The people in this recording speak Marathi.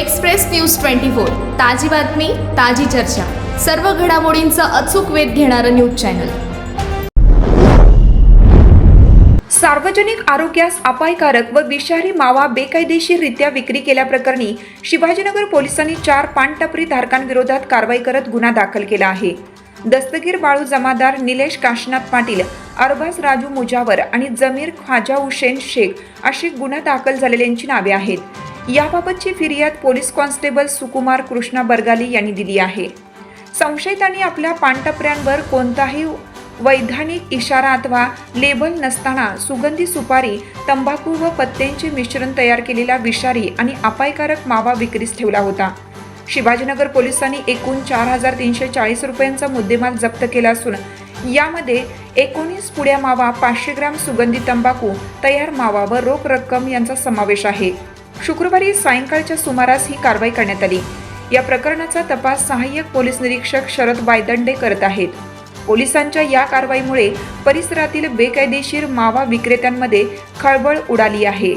Express news twenty four. ताजी बातमी ताजी चर्चा. सर्व घडामोडींचा अचूक वेध घेणारं न्यूज चॅनल. सार्वजनिक आरोग्यास अपायकारक व विषारी मावा बेकायदेशीररित्या विक्री केल्याप्रकरणी शिवाजीनगर पोलिसांनी चार पानटपरी धारकांविरोधात कारवाई करत गुन्हा दाखल केला आहे. दस्तगीर बाळू जमादार निलेश काशीनाथ पाटील अरबाज राजू मुजावर आणि जमीर ख्वाजा हुसेन शेख अशी गुन्हा दाखल झालेल्यांची नावे आहेत. याबाबतची फिर्याद पोलीस कॉन्स्टेबल सुकुमार कृष्णा बरगाली यांनी दिली आहे. संशयितांनी आपल्या पानटपऱ्यांवर कोणताही वैधानिक इशारा अथवा लेबल नसताना सुगंधी सुपारी तंबाखू व पत्त्यांचे मिश्रण तयार केलेला विषारी आणि अपायकारक मावा विक्रीस ठेवला होता. शिवाजीनगर पोलिसांनी एकूण चार हजार तीनशे चाळीस रुपयांचा मुद्देमाल जप्त केला असून यामध्ये एकोणीस पुड्या मावा पाचशे ग्राम सुगंधी तंबाखू तयार मावा व रोख रक्कम यांचा समावेश आहे. शुक्रवारी सायंकाळच्या सुमारास ही कारवाई करण्यात आली. या प्रकरणाचा तपास सहाय्यक पोलीस निरीक्षक शरद बायदंडे करत आहेत. पोलिसांच्या या कारवाईमुळे परिसरातील बेकायदेशीर मावा विक्रेत्यांमध्ये खळबळ उडाली आहे.